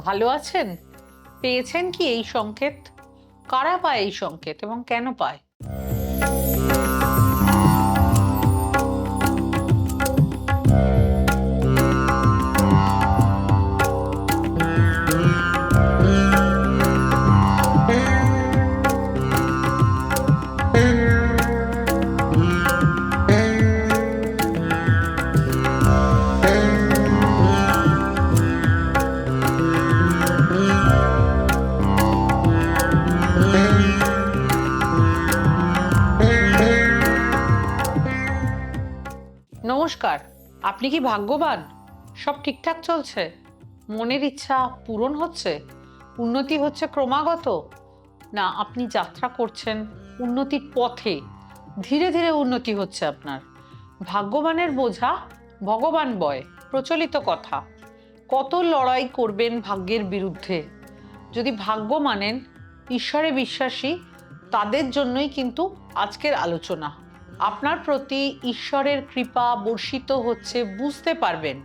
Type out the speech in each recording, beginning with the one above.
ভালো আছেন? পেয়েছেন কি এই সংকেত? কারা পায় এই সংকেত এবং কেন পায়? নমস্কার। আপনি কি ভাগ্যবান? সব ঠিকঠাক চলছে? মনের ইচ্ছা পূরণ হচ্ছে? উন্নতি হচ্ছে ক্রমাগত? না, আপনি যাত্রা করছেন উন্নতির পথে। ধীরে ধীরে উন্নতি হচ্ছে আপনার। ভাগ্যবানের বোঝা ভগবান বয়, প্রচলিত কথা। কত লড়াই করবেন ভাগ্যের বিরুদ্ধে? যদি ভাগ্য মানেন, ঈশ্বরে বিশ্বাসী, তাদের জন্যই কিন্তু আজকের আলোচনা। আপনার প্রতি ঈশ্বরের কৃপা বর্ষিত হচ্ছে, বুঝতে পারবেন।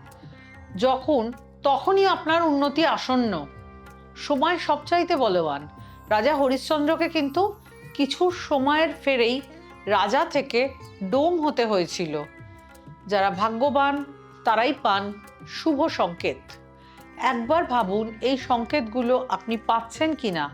যখন, তখনই আপনার উন্নতি আসন্ন। সময় সবচাইতে বলবান। রাজা হরিশ্চন্দ্রকে কিন্তু কিছু সময়ের ফেরেই রাজা থেকে ডোম হতে হয়েছিল। যারা ভাগ্যবান, তারাই পান শুভ সংকেত। একবার ভাবুন, এই সংকেতগুলো আপনি পাচ্ছেন কিনা?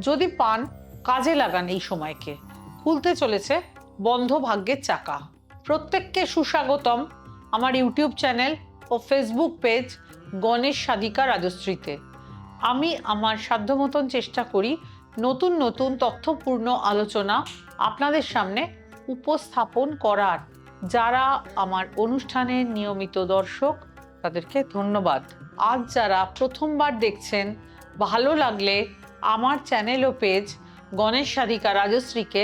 যদি পান, কাজে লাগান এই সময়কে। খুলতে চলেছে বন্ধ ভাগ্যের চাকা। প্রত্যেককে সুস্বাগতম আমার ইউটিউব চ্যানেল ও ফেসবুক পেজ গণেশ সাধিকা রাজশ্রীতে। আমি আমার সাধ্য মতন চেষ্টা করি নতুন নতুন তথ্যপূর্ণ আলোচনা আপনাদের সামনে উপস্থাপন করার। যারা আমার অনুষ্ঠানের নিয়মিত দর্শক, তাদেরকে ধন্যবাদ। আজ যারা প্রথমবার দেখছেন, ভালো লাগলে আমার চ্যানেল ও পেজ গণেশ সাধিকা রাজশ্রীকে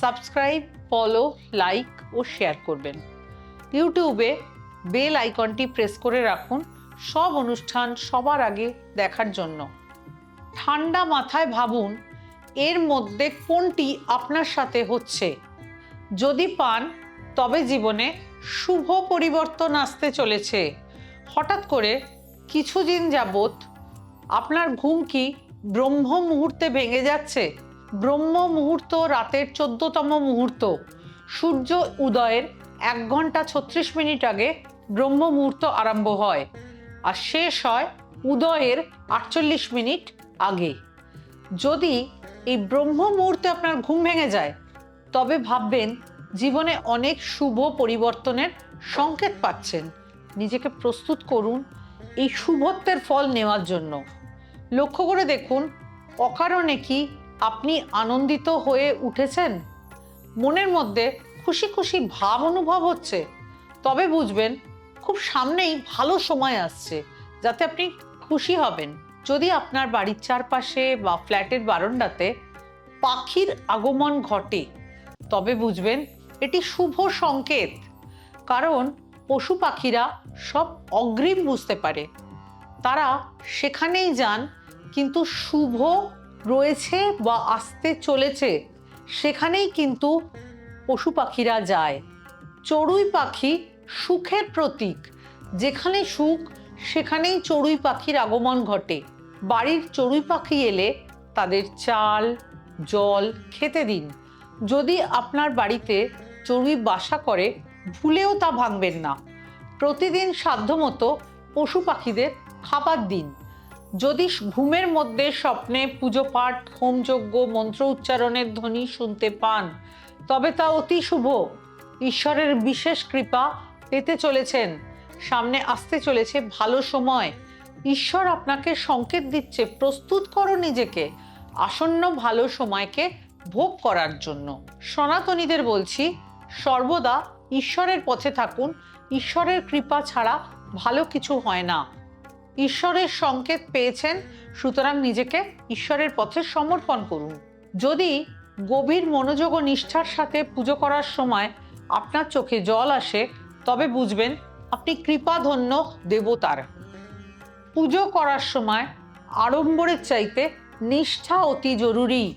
সাবস্ক্রাইব ফলো লাইক ও শেয়ার করবেন। ইউটিউবে বেল আইকনটি প্রেস করে রাখুন সব অনুষ্ঠান সবার আগে দেখার জন্য। ঠান্ডা মাথায় ভাবুন এর মধ্যে কোনটি আপনার সাথে হচ্ছে। যদি পান, তবে জীবনে শুভ পরিবর্তন আসতে চলেছে। হঠাৎ করে কিছুদিন যাবৎ আপনার ঘুম কি ব্রহ্ম মুহূর্তে ভেঙে যাচ্ছে? ব্রহ্ম মুহূর্ত রাতের চোদ্দতম মুহূর্ত। সূর্য উদয়ের এক ঘণ্টা ছত্রিশ মিনিট আগে ব্রহ্ম মুহূর্ত আরম্ভ হয় আর শেষ হয় উদয়ের আটচল্লিশ মিনিট আগে। যদি এই ব্রহ্ম মুহূর্তে আপনার ঘুম ভেঙে যায়, তবে ভাববেন জীবনে অনেক শুভ পরিবর্তনের সংকেত পাচ্ছেন। নিজেকে প্রস্তুত করুন এই শুভত্বের ফল নেওয়ার জন্য। লক্ষ্য করে দেখুন, অকারণে কি আপনি আনন্দিত হয়ে উঠেছেন? মনের মধ্যে খুশি খুশি ভাব অনুভব হচ্ছে। তবে বুঝবেন, খুব সামনেই ভালো সময় আসছে, যাতে আপনি খুশি হবেন। যদি আপনার বাড়ির চারপাশে বা ফ্ল্যাটের বারান্দাতে পাখির আগমন ঘটে, তবে বুঝবেন এটি শুভ সংকেত। কারণ পশু পাখিরা সব অগ্রিম বুঝতে পারে। তারা সেখানেই যান, কিন্তু শুভ রয়েছে বা আসতে চলেছে, সেখানেই কিন্তু পশু পাখিরা যায়। চড়ুই পাখি সুখের প্রতীক। যেখানে সুখ, সেখানেই চড়ুই পাখির আগমন ঘটে। বাড়ির চড়ুই পাখি এলে তাদের চাল, জল খেতে দিন। যদি আপনার বাড়িতে চড়ুই বাসা করে, ভুলেও তা ভাঙবেন না। প্রতিদিন সাধ্যমতো পশু পাখিদের খাবার দিন। যদি ঘুমের মধ্যে স্বপ্নে পুজো পাঠ হোমযজ্ঞ মন্ত্র উচ্চারণের ধ্বনি শুনতে পান। তবে তা অতি শুভ। ঈশ্বরের বিশেষ কৃপা পেতে চলেছেন। সামনে আসতে চলেছে ভালো সময়। ঈশ্বর আপনাকে সংকেত দিচ্ছে, প্রস্তুত করো নিজেকে। আসন্ন ভালো সময়কে ভোগ করার জন্য। সনাতনীদের বলছি, সর্বদা ঈশ্বরের পথে থাকুন। ঈশ্বরের কৃপা ছাড়া ভালো কিছু হয় না। ঈশ্বরের সংকেত পেয়েছেন, সুতরাং নিজেকে ঈশ্বরের পথে সমর্পণ করুন। যদি গভীর মনোযোগ ও নিষ্ঠার সাথে পুজো করার সময় আপনার চোখে জল আসে, তবে বুঝবেন আপনি কৃপাধন্য দেবতার। পুজো করার সময় আড়ম্বরের চাইতে নিষ্ঠা অতি জরুরি।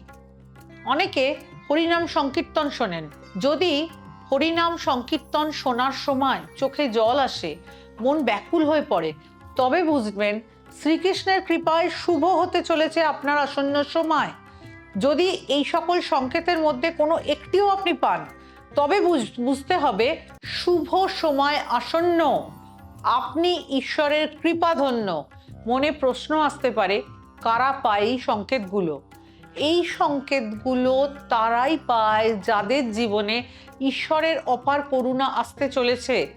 অনেকে হরিনাম সংকীর্তন শোনেন। যদি হরিনাম সংকীর্তন শোনার সময় চোখে জল আসে, মন ব্যাকুল হয়ে পড়ে তবে বুঝবেন, শ্রীকৃষ্ণের কৃপায় শুভ হতে চলেছে আপনার আসন্ন সময়। যদি এই সকল সংকেতের মধ্যে কোনো একটিও আপনি পান, তবে বুঝতে হবে শুভ সময় আসন্ন। আপনি ঈশ্বরের কৃপাধন্য। মনে প্রশ্ন আসতে পারে, কারা পায় এই সংকেতগুলো? এই সংকেতগুলো তারাই পায় যাদের জীবনে ঈশ্বরের অপার করুণা আসতে চলেছে।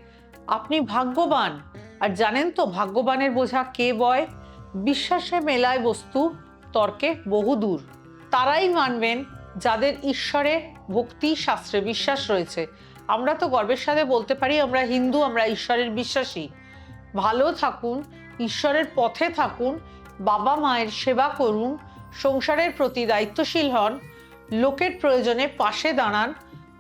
আপনি ভাগ্যবান। আর জানেন তো, ভাগ্যবানের বোঝা কে বয়? বিশ্বাসে মেলায় বস্তু তর্কে বহুদূর তারাই মানবেন যাদের ঈশ্বরে ভক্তি, শাস্ত্রে বিশ্বাস রয়েছে। আমরা তো গর্বের সাথে বলতে পারি, আমরা হিন্দু, আমরা ঈশ্বরের বিশ্বাসী। ভালো থাকুন, ঈশ্বরের পথে থাকুন, বাবা মায়ের সেবা করুন, সংসারের প্রতি দায়িত্বশীল হন, লোকের প্রয়োজনে পাশে দাঁড়ান,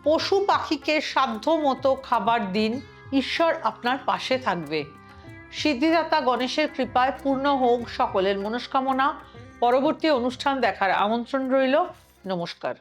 পশু পাখিকে সাধ্য মতো খাবার দিন, ঈশ্বর আপনার পাশে থাকবে। সিদ্ধিদাতা গণেশের কৃপায় পূর্ণ হোক সকলের মনস্কামনা। পরবর্তী অনুষ্ঠান দেখার আমন্ত্রণ রইল। নমস্কার।